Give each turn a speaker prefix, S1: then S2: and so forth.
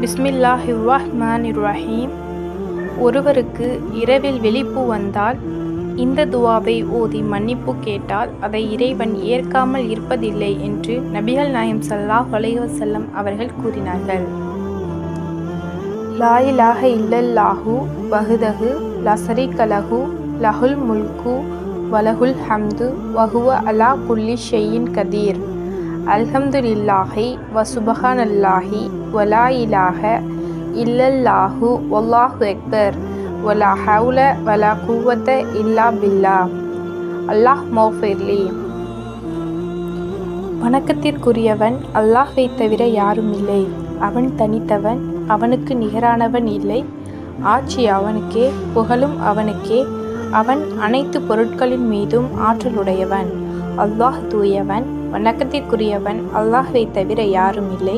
S1: பிஸ்மில்லாஹிர் ரஹ்மான் ரஹீம் ஒருவருக்கு இரவில் விழிப்பு வந்தால் இந்த துவாவை ஓதி மன்னிப்பு கேட்டால் அதை இறைவன் ஏற்காமல் இருப்பதில்லை என்று நபிகள் நாயம் சல்லாஹ் அலைஹி அவர்கள் கூறினார்கள். லாயிலாக இல்லல்லாஹு பகுதகு லசரி கலகு லஹுல் முல்கு வலகுல் ஹம்து வஹுவ அலா குல்லி ஷெய்யின் கதீர். அல்ஹம்துலில்லாஹி வ சுபஹானல்லாஹி வலா இலாக இல்லல்லாஹு ஒல்லாஹு அக்பர். வலா ஹவுல வலா குவத்த இல்லா பில்லா. அல்லாஹ் மௌஃபிர்லி வணக்கத்திற்குரியவன் அல்லாஹை தவிர யாரும் இல்லை. அவன் தனித்தவன் அவனுக்கு நிகரானவன் இல்லை. ஆட்சி அவனுக்கே புகழும் அவனுக்கே. அவன் அனைத்து பொருட்களின் மீதும் ஆற்றலுடையவன். அல்லாஹ் தூயவன் வணக்கத்திற்குரியவன் அல்லாஹ்வை தவிர யாரும் இல்லை.